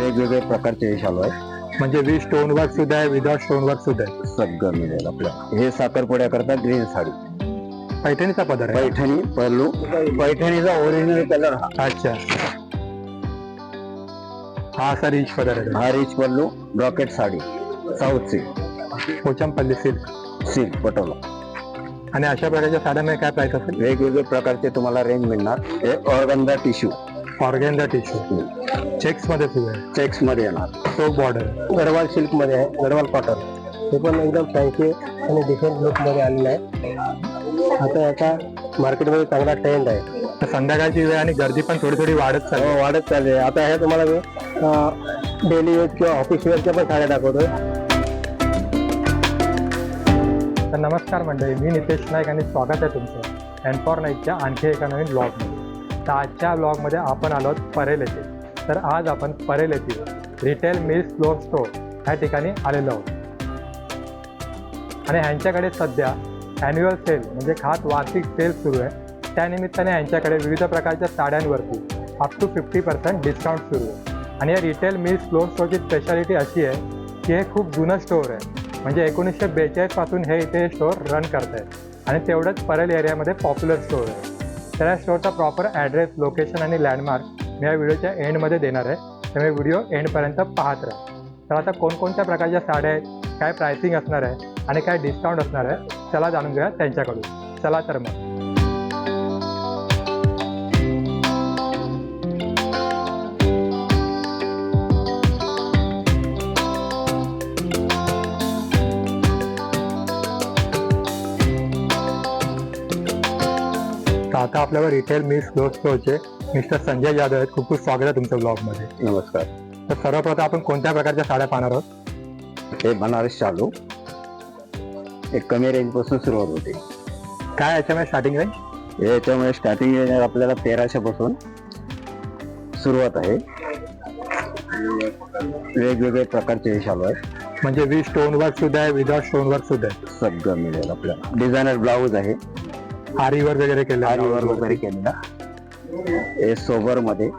वेगवेगळे प्रकारचे शालू आहेत. म्हणजे वी स्टोन वर्क सुद्धा आहे विदाउट स्टोन वर्क सुद्धा आहे. सगळं मिळेल आपल्याला. हे साखरपुड्या करता ग्रीन साडी. पैठणीचा पदर आहे. पैठणी पल्लू. पैठणीचा ओरिजिनल कलर हा. अच्छा. हा असा रिच पदर आहे. हा rich pallu brocade sari. South silk Pochampally silk silk Patola. आणि अशा प्रकारच्या साड्यांमध्ये काय प्राइस असेल? वेगवेगळे प्रकारचे तुम्हाला रेंज मिळणार. हे ऑर्गंदा टिश्यू ऑर्गेन्झा टिश्यू चेक्समध्ये आहे चेक्समध्ये येणार. तो बॉर्डर गडवाल सिल्कमध्ये आहे. गडवाल कॉटन हे पण एकदम फॅन्सी आणि डिफरंट लुकमध्ये आलेलं आहे. आता याचा मार्केटमध्ये चांगला ट्रेंड आहे. तर संध्याकाळची वेळ आणि गर्दी पण थोडी थोडी वाढत चालली. हो, वाढत चालले आता हे तुम्हाला मी डेली वेअर किंवा ऑफिस वेअरच्या पण साड्या दाखवतोय. तर नमस्कार मंडळी मी नितेश नाईक आणि स्वागत आहे तुमचं. एन फॉर नाईकच्या आणखी एका नवीन ब्लॉगमध्ये तर आजच्या ब्लॉगमध्ये आपण आलो आहोत परेल येथे. तर आज आपण परेल येथील रिटेल मिल्स फ्लोअर स्टोअर ह्या ठिकाणी आलेलो आहोत. आणि ह्यांच्याकडे सध्या ॲन्युअल सेल म्हणजे खास वार्षिक सेल सुरू आहे. त्यानिमित्ताने ह्यांच्याकडे विविध प्रकारच्या साड्यांवरती up to fifty percent discount सुरू आहे. आणि या रिटेल मिल्स फ्लोअर स्टोअरची स्पेशालिटी अशी आहे की हे खूप जुनं स्टोअर आहे. म्हणजे एकोणीसशे बेचाळीसपासून हे इथे स्टोअर रन करत आहेत आणि तेवढंच परेल एरियामध्ये पॉप्युलर स्टोअर आहे. तर या स्टोअरचा प्रॉपर ॲड्रेस लोकेशन आणि लँडमार्क मी या व्हिडिओच्या एंडमध्ये देणार आहे. त्यामुळे व्हिडिओ एंडपर्यंत पाहत राहा. तर आता कोणकोणत्या प्रकारच्या साड्या आहेत काय प्रायसिंग असणार आहे आणि काय डिस्काउंट असणार आहे चला जाणून घेऊया त्यांच्याकडून. चला तर मग. आता आपल्यावर रिटेल मिस फ्लोअर स्टोअरचे मिस्टर संजय जाधव आहेत. खूप खूप स्वागत आहे तुमचं ब्लॉगमध्ये नमस्कार. तर सर्वप्रथम आपण कोणत्या प्रकारच्या साड्या पाहणार आहोत? हे बनारस चालू एक कमी रेंजपासून सुरुवात होते. काय याच्यामध्ये स्टार्टिंग रेंज याच्यामुळे स्टार्टिंग रेंज आपल्याला तेराशे पासून सुरुवात आहे. वेगवेगळे प्रकारचे शालू आहेत. म्हणजे वी स्टोन वर्क सुद्धा आहे विदाउट स्टोन वर्क सुद्धा आहे. सगळं मिळेल आपल्याला. डिझायनर ब्लाऊज आहे. आरीवर वगैरे केलं. आरीवर वगैरे केलेला. हे सोबरमध्ये.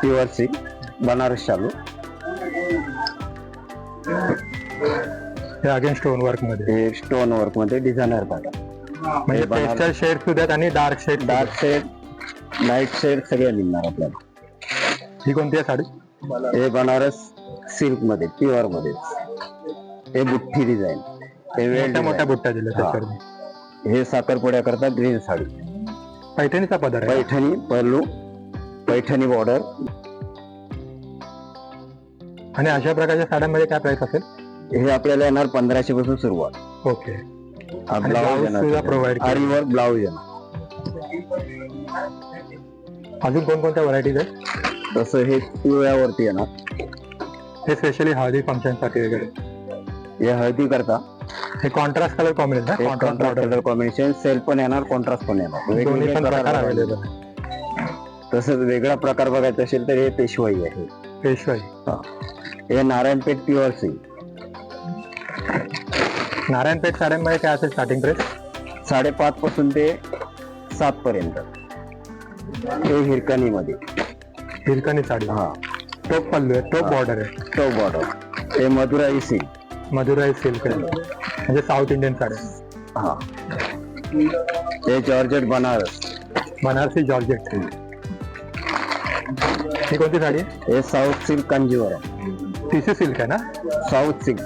प्युअर सिल्क बनारस चालू. हे अगेन स्टोन वर्कमध्ये. हे स्टोन वर्कमध्ये डिझायनर पॅटर्न म्हणजे बनारस- पेस्टल शेड सुद्धा आणि dark shade dark shade light shade सगळे मिळणार आपल्याला. ही कोणती आहे साडी? हे बनारस सिल्कमध्ये प्युअरमध्ये. हे बुट्टी डिझाईन हे वेल मोठ्या मोठ्या. बुट्ट्या दिल्या. त्याच्यावर हे साखरपुड्या करता ग्रीन साडी. पैठणीचा पदर आहे. पैठणी पल्लू पैठणी बॉर्डर आणि अशा प्रकारच्या साड्यांमध्ये काय प्राइस असेल? हे आपल्याला येणार पंधराशे पासून सुरुवात. ओके. हा आणि ब्लाऊज सुद्धा provide. आरीवर ब्लाऊज येणार. अजून कोणकोणत्या व्हरायटीज आहेत? तसं हे पिवळ्यावरती येणार. हे स्पेशली हळदी फंक्शनसाठी वगैरे. हे हळदी करता हे कॉन्ट्रास्ट कलर कॉम्बिनेशन हे? कॉन्ट्रास्ट कलर कॉम्बिनेशन सेल्फ पण येणार कॉन्ट्रास्ट पण येणार. वेगवेगळे प्रकार अवेलेबल. तसंच वेगळा प्रकार बघायचा असेल तर हे पेशवाई आहे. पेशवाई. हे. नारायणपेठ प्युअर सिल्क नारायणपेठ साड्यांमध्ये काय असेल स्टार्टिंग प्राइस साडेपाच पासून ते सात पर्यंत. हे हिरकणी मध्ये हिरकणी साडी. हा. टोप पल्लू आहे टोप हा. बॉर्डर आहे. तो बॉर्डर हे मधुराई सिल्क मधुराई सिल्क आहे म्हणजे साऊथ इंडियन साड्या हा हे जॉर्जेट बनारस बनारसी जॉर्जेट ही कोणती साडी आहे हे south silk Kanjeevaram tissue silk आहे ना साऊथ सिल्क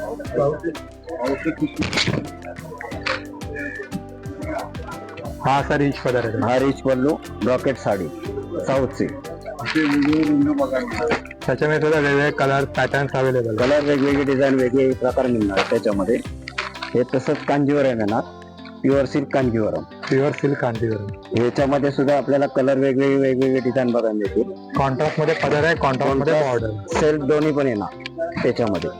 हा असा रिच पदर आहे हा rich pallu brocade sari south silk त्याच्यामध्ये सुद्धा वेगवेगळे कलर पॅटर्न्स अवेलेबल कलर वेगवेगळे डिझाईन वेगळे प्रकार मिळणार त्याच्यामध्ये. हे तसंच कांजीवरम येणार pure silk Kanjeevaram. Pure silk कांतीवरून ह्याच्यामध्ये सुद्धा आपल्याला कलर वेगवेगळे वेगवेगळे डिझाईन बघायला मिळतील. कॉन्ट्रास्टमध्ये पदर आहे कॉन्ट्रास्टमध्ये बॉर्डर सेल्फ दोन्ही पण येणार त्याच्यामध्ये.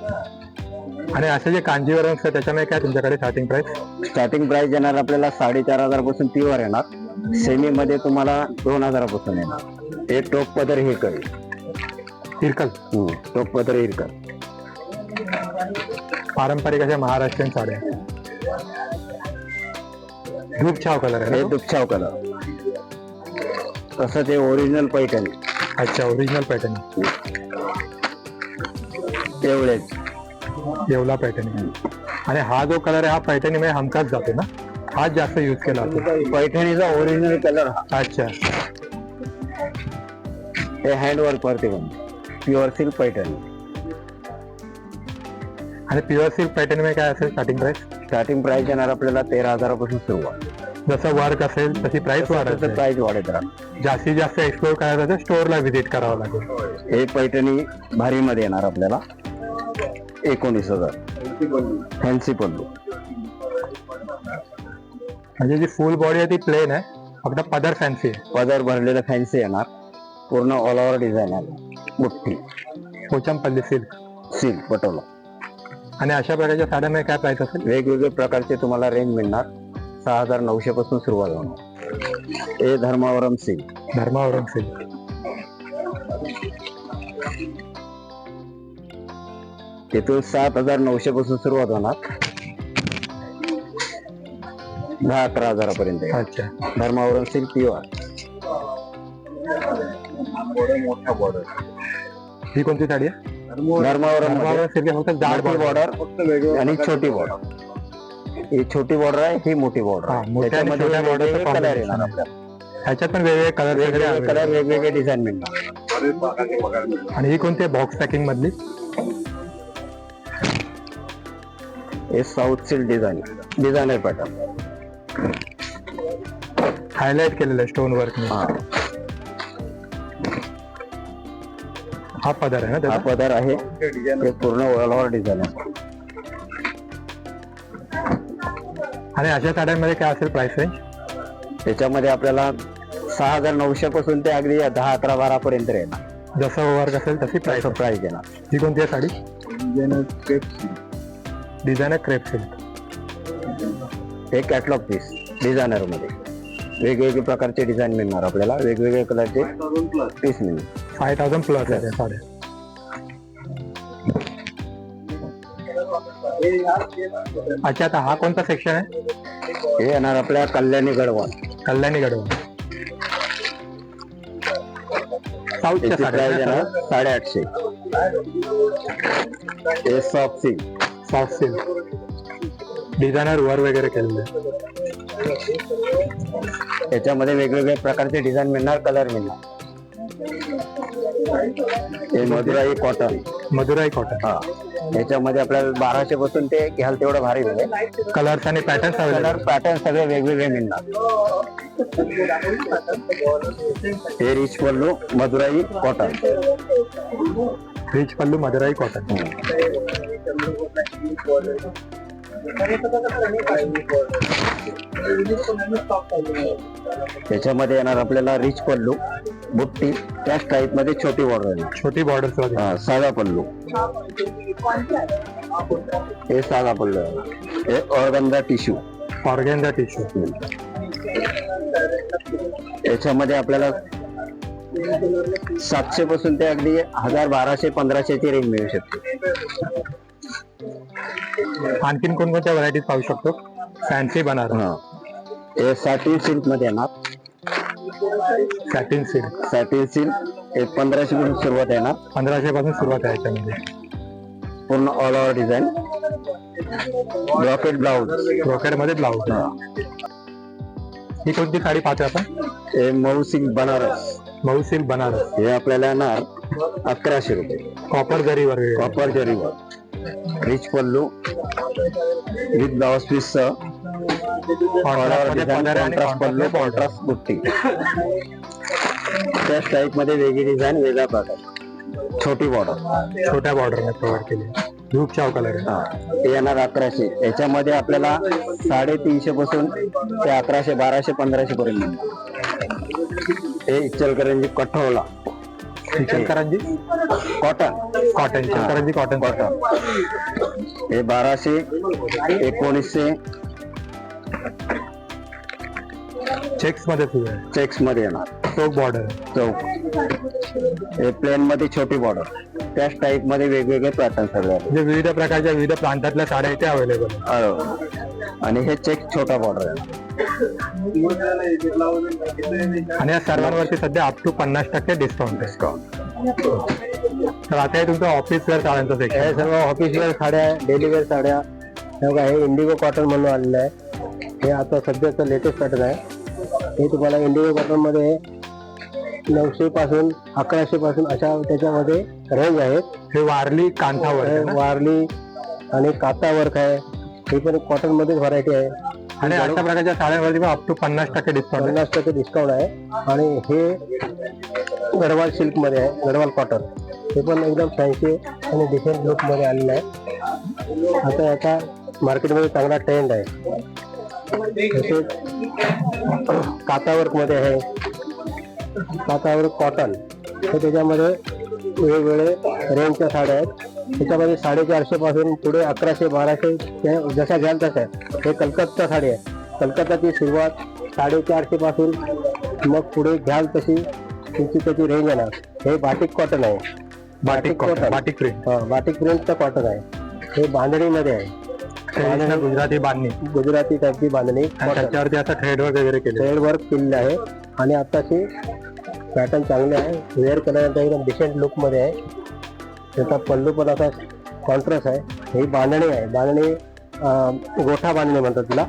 आणि असे जे कांजीवरम त्याच्यामध्ये काय तुमच्याकडे स्टार्टिंग प्राइस स्टार्टिंग प्राइस येणार आपल्याला साडेचार हजारपासून प्युअर येणार. सेमी मध्ये तुम्हाला दोन हजारापासून येणार. हे टोप पदर हे कळेल हिरकल. टोप पदर हिरकर पारंपरिक अशा महाराष्ट्रीयन साड्या. धूप छाव कलर आहे हे ना तो? दुपछाव कलर तसं ते ओरिजिनल पैठणी. अच्छा ओरिजिनल पॅटर्न एवढेच येवला पैठणी. आणि हा जो कलर आहे हा पैठणीमध्ये हमखास जातो ना? हाच जास्त यूज केला जातो पैठणीचा ओरिजिनल कलर अच्छा. हे हँडवर्क वरती पण प्युअर सिल्क पैठणी आणि प्युअर सिल्क पैठणीमध्ये काय असेल स्टार्टिंग प्राइस स्टार्टिंग प्राइस येणार आपल्याला तेरा हजारापासून सुरुवात जसं वर्क असेल तशी प्राइस वाढत प्राइस वाढत राहणार जास्तीत जास्त एक्सप्लोर करायचं तर स्टोअरला व्हिजिट करावं लागेल. हे पैठणी भारीमध्ये येणार आपल्याला. एकोणीस हजार. फॅन्सी पल्लू. म्हणजे जी फुल बॉडी आहे ती प्लेन आहे फक्त पदर फॅन्सी आहे. पदर भरलेलं फॅन्सी येणार. पूर्ण ऑल ओव्हर डिझाईन आहे. मुठ्ठी पोचमपल्ली सिल्क. सिल्क पटोला. आणि अशा प्रकारच्या साड्यांमध्ये काय प्राइस असेल? वेगवेगळे प्रकारचे तुम्हाला रेंज मिळणार. सहा हजार नऊशे पासून सुरुवात होणार. हे धर्मावरम सिल्क. धर्मावरून सिल्क. तिथून सात हजार नऊशे पासून सुरुवात होणार. दहा अकरा हजारापर्यंत. आहे. अच्छा. धर्मावरम सिल्क प्युअर मोठा बॉर्डर ही कोणती साडी आहे? आहे, फक्त बॉर्डर बॉर्डर आणि छोटी बॉर्डर ही छोटी बॉर्डर आहे ही मोठी बॉर्डर आहे. कलर येणार. आपल्याला. ह्याच्यात पण वेगवेगळे कलर वेगवेगळे वगैरे कलर वेगवेगळे डिझाईन मिळणार. आणि ही कोणती बॉक्स पॅकिंग मधली? हे south silk design designer pattern highlight केलेलं आहे स्टोन वर्क हा हा पदर आहे ना हा त्याचा पदर आहे. हे पूर्ण ओव्हर डिझाईन आहे. आणि अशा साड्यांमध्ये काय असेल प्राइस रेंज त्याच्यामध्ये आपल्याला सहा हजार नऊशे पासून ते अगदी दहा अकरा बारा पर्यंत येणार जसं वर्क असेल तशी प्राइस प्राइस प्राइस येणार ही कोणती आहे साडी? डिझाईन क्रेप सिल्क हे कॅटलॉग पीस डिझायनरमध्ये. वेगवेगळे प्रकारचे डिझाईन मिळणार आपल्याला. वेगवेगळे कलरचे पीस मिळणार. फाय थाउजंड प्लस आहे साड्या अच्छा आता हा कोणता सेक्शन आहे? हे येणार आपल्या कल्याणी गडवाल. कल्याणी गडवा साऊथच्या साडेआठशे. हे soft silk soft silk designer वर वगैरे केलेलं. आहे त्याच्यामध्ये वेगवेगळे प्रकारचे डिझाईन मिळणार कलर मिळणार. हे मधुराई कॉटन मधुराई कॉटन हा. याच्यामध्ये आपल्याला बाराशे पासून ते घ्याल तेवढं भारी मिळेल कलर्स आणि पॅटर्न्स कलर पॅटर्न सगळे वेगवेगळे मिळणार. हे rich pallu Madurai cotton rich pallu Madurai cotton त्याच्यामध्ये येणार आपल्याला रिच पल्लू बुट्टी त्याच टाईपमध्ये छोटी बॉर्डर येणार. छोटी हा, साधा पल्लू. हे साधा पल्लू येणार. हे ऑर्गंदा टिश्यू ऑर्गेन्झा टिश्यू याच्यामध्ये आपल्याला सातशे पासून ते अगदी हजार बाराशे पंधराशेची रेंज मिळू शकते. आणखीन कोणकोणत्या व्हरायटीज पाहू शकतो? फॅन्सी बनारस हा. सॅटिन सिल्कमध्ये येणार. सॅटिन सिल्क सॅटिन सिल्क हे पंधराशे पासून सुरुवात येणार. पंधराशे पासून सुरुवात आहे याच्यामध्ये. पूर्ण all over design brocade blouse ब्रोकेडमध्ये blouse ही. कोणती साडी पाहतोय आपण? हे मऊ सिल्क बनारस. मऊ सिल्क बनारस. हे आपल्याला येणार अकराशे रुपये. कॉपर जरी वगैरे copper जरीवर. Rich pallu with blouse piece contrast pallu contrast बुट्टी त्याच टाईपमध्ये वेगळी डिझाईन वेगळा प्रकार छोटी बॉर्डर छोट्या बॉर्डरने प्रोव्हाइड केली धूप कलर ते येणार अकराशे याच्यामध्ये आपल्याला साडेतीनशे पासून ते अकराशे बाराशे पंधराशे पर्यंत. हे इचलकरंजी कॉटन कॉटन चिकनकरांजी कॉटन कॉटन. हे बाराशे एकोणीसशे चेक्समध्ये सुरू आहे. चेक्समध्ये येणार. चौक बॉर्डर. चौक. हे प्लेन मध्ये छोटी बॉर्डर. त्याच टाईपमध्ये वेगवेगळे पॅटर्न सगळे आहेत. म्हणजे विविध प्रकारच्या विविध प्रांतातल्या साड्या इथे अवेलेबल आणि हे चेक छोटा बॉर्डर आहे. आणि या सर्वांवरती सध्या अप टू पन्नास टक्के डिस्काउंट आहे. तर आता हे तुमचं ऑफिस वेअर साड्यांचं हे सर्व ऑफिस वेअर साड्या डेली वेअर साड्या. हे बघा हे इंडिगो कॉटन म्हणून आलेलं आहे. हे आता सध्याचं लेटेस्ट पॅटर्न आहे. हे तुम्हाला इंडिगो कॉटनमध्ये नऊशे पासून अकराशे पासून अशा त्याच्यामध्ये रेंज आहेत हे वारली ना? वारली आणि काता वर्क आहे. ही पण कॉटन मध्येच व्हरायटी आहे. आणि अशा प्रकारच्या साड्यांवरती पण अप टू पन्नास टक्के डिस्काउंट पन्नास टक्के डिस्काउंट आहे. आणि हे गडवाल सिल्कमध्ये आहे गडवाल कॉटन हे पण एकदम फॅन्सी आणि डिसेंट लुकमध्ये आलेलं आहे. आता याचा मार्केटमध्ये चांगला ट्रेंड आहे. तसेच कातावर्कमध्ये आहे. कातावर्क कॉटन हे त्याच्यामध्ये वेगवेगळे रेंजच्या साड्या आहेत. त्याच्यामध्ये साडेचारशे पासून पुढे अकराशे बाराशे जशा घ्याल तशा. हे कलकत्ता साडी आहे. कलकत्ताची सुरुवात साडेचारशे पासून मग पुढे घ्याल तशी तुमची त्याची रेंज येणार. हे बाटिक कॉटन आहे. बाटिक कॉटन बाटिक प्रिंट हा, बाटिक प्रिंटचं कॉटन आहे. हे बांधणीमध्ये आहे. गुजराती बांधणी. गुजराती टाईपची बांधणी आणि cotton. त्याच्यावरती आता थ्रेड वर्क वगैरे केले थ्रेड वर्क केलेलं आहे. आणि आताची पॅटर्न चांगले आहे. वेअर केल्यानंतर एकदम डिसेंट लुकमध्ये आहे. त्याचा पल्लू पण असा कॉन्ट्रास्ट आहे. ही बांधणी आहे. बांधणी गोठा बांधणी म्हणतात तिला.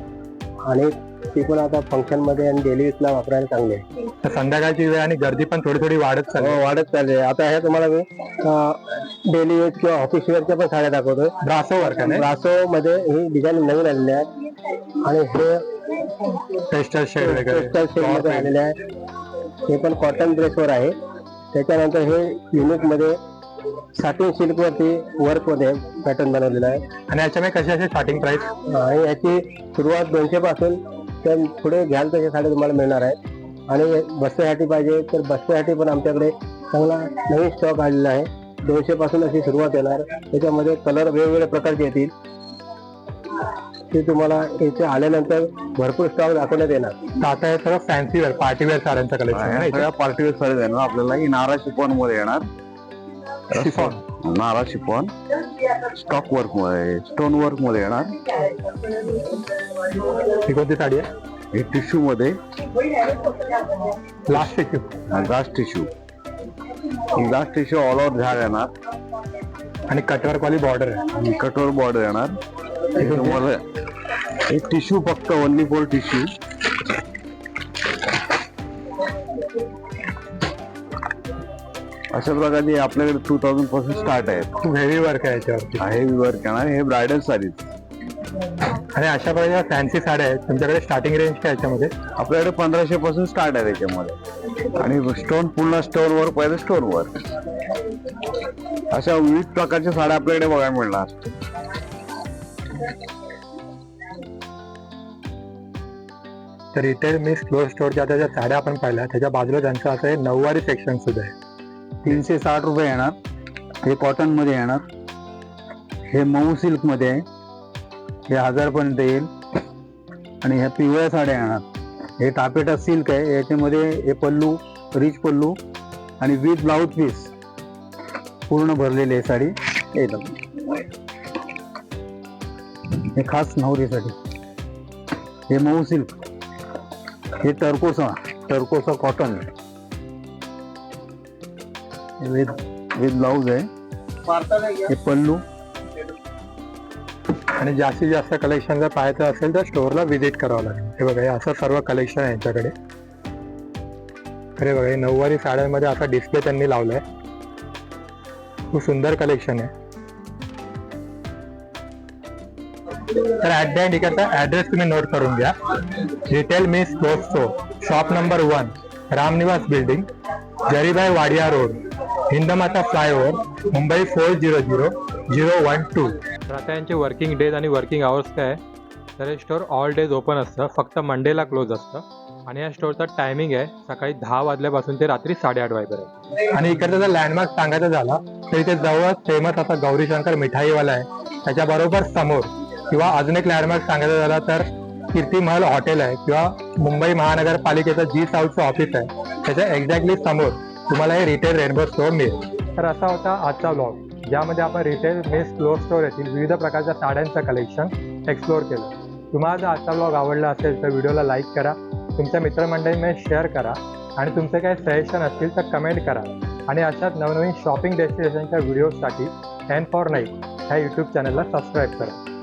आणि ती पण आता फंक्शनमध्ये आणि डेली ला वापरायला चांगली आहे. तर संध्याकाळची वेळ आणि गर्दी पण थोडी थोडी वाढत चालली हो, वाढत चालली आहे. आता हे तुम्हाला मी डेली वेअर किंवा ऑफिस वेअरच्या पण साड्या दाखवतोय. ब्रासो वर्क आहे ब्रासो मध्ये ही डिझाईन नवीन आलेली आहे. आणि हे टेस्टर शेड वगैरे. टेक्स्टाईल आलेले आहे. हे पण कॉटन ड्रेसवर आहे. त्याच्यानंतर हे युनिक साटिन सिल्क वरती वर्कमध्ये पॅटर्न बनवलेला आहे. आणि याच्यामध्ये कशी अशी स्टार्टिंग प्राइस आणि याची सुरुवात दोनशे पासून तर पुढे घ्याल तशा साड्या तुम्हाला मिळणार आहेत आणि बसण्यासाठी पाहिजे तर बसण्यासाठी पण आमच्याकडे चांगला नवीन स्टॉक आलेला आहे. दोनशे पासून अशी सुरुवात येणार. त्याच्यामध्ये कलर वेगवेगळ्या प्रकारचे येतील. ते तुम्हाला इथे आल्यानंतर भरपूर स्टॉक दाखवण्यात येणार. तर आता हे सगळं फॅन्सी वेअर पार्टी वेअर साड्यांचं कलेक्शन आहे पार्टीवेअर साडी येणार आपल्याला ही नारा शिफॉनमध्ये येणार. नारा शिफॉन स्टॉक वर्कमध्ये स्टोन वर्कमध्ये येणार. ही कोणती साडी आहे? हे टिश्यू मध्ये. Last tissue glass tissue glass tissue all over झाड येणार. आणि कटवर्क वाली बॉर्डर आहे. कटोर बॉर्डर येणार. एक टिश्यू फक्त ओनली फॉर टिश्यू अशा प्रकारचे आपल्याकडे टू थाउजंडपासून स्टार्ट खूप हेवी वर्क आहे याच्यावरती. हे वर्क येणार हे ब्रायडल साडीज आणि अशा प्रकारच्या फॅन्सी साड्या आहेत. तुमच्याकडे स्टार्टिंग रेंज काय याच्यामध्ये? आपल्याकडे पंधराशे पासून स्टार्ट आहे त्याच्यामध्ये. आणि स्टोन पूर्ण स्टोन वर्क पाहिजे स्टोन वर्क अशा विविध प्रकारच्या साड्या आपल्याकडे बघायला मिळणार. तर रिटेल मिक्स क्लोज स्टोअरच्या आता ज्या साड्या आपण पाहिल्या त्याच्या बाजूला त्यांचं असं हे नऊवारी सेक्शन सुद्धा आहे. तीनशे साठ रुपये येणार. हे कॉटनमध्ये येणार. हे मऊ सिल्कमध्ये आहे. हे हजार पर्यंत येईल. आणि ह्या पिवळ्या साड्या येणार. हे टापेटा सिल्क आहे. याच्यामध्ये हे पल्लू रिच पल्लू आणि विथ ब्लाऊज पीस पूर्ण भरलेली आहे साडी. येतात हे खास नवरीसाठी. हे मऊ सिल्क हे turquoise turquoise cotton with with blouse आहे. हे पल्लू. आणि जास्तीत जास्त कलेक्शन जर पाहायचं असेल तर स्टोअरला व्हिजिट करावं लागेल. हे बघा हे असं सर्व कलेक्शन आहे यांच्याकडे. अरे बघा हे नऊवारी साड्यांमध्ये असा डिस्प्ले त्यांनी लावलाय. खूप सुंदर कलेक्शन आहे. तर ऍट द इकडचा ऍड्रेस तुम्ही नोट करून घ्या. Retail miss cloth store shop number one Ramniwas building Jaribai Wadia road Hindmata flyover Mumbai four zero zero zero one two. तर आता यांचे वर्किंग डेज आणि वर्किंग आवर्स काय आहे? तर हे स्टोअर ऑल डेज ओपन असतं फक्त मंडेला क्लोज असतं. आणि या स्टोअरचा टायमिंग आहे सकाळी दहा वाजल्यापासून ते रात्री साडेआठ वाजेपर्यंत. आणि इकडचा जर लँडमार्क सांगायचा झाला तर इथे जवळच फेमस असा गौरीशंकर मिठाईवाला आहे. त्याच्याबरोबर समोर किंवा अजून एक लँडमार्क सांगायचा झाला तर कीर्ती महल हॉटेल आहे किंवा मुंबई महानगरपालिकेचं जी साऊथचं ऑफिस आहे. त्याच्या एक्झॅक्टली समोर तुम्हाला हे रिटेल रेनबो स्टोअर मिळेल. तर असा होता आजचा ब्लॉग ज्यामध्ये आपण रिटेल मेस क्लोअर स्टोअर येथील विविध प्रकारच्या साड्यांचं कलेक्शन एक्सप्लोअर केलं. तुम्हाला जर आजचा ब्लॉग आवडला असेल तर व्हिडिओला लाईक करा. तुमच्या मित्रमंडळीमध्ये शेअर करा. आणि तुमचे काही सजेशन असतील तर कमेंट करा. आणि अशाच नवनवीन शॉपिंग डेस्टिनेशनच्या व्हिडिओजसाठी अँड फॉर नाईट ह्या यूट्यूब चॅनलला सबस्क्राईब करा.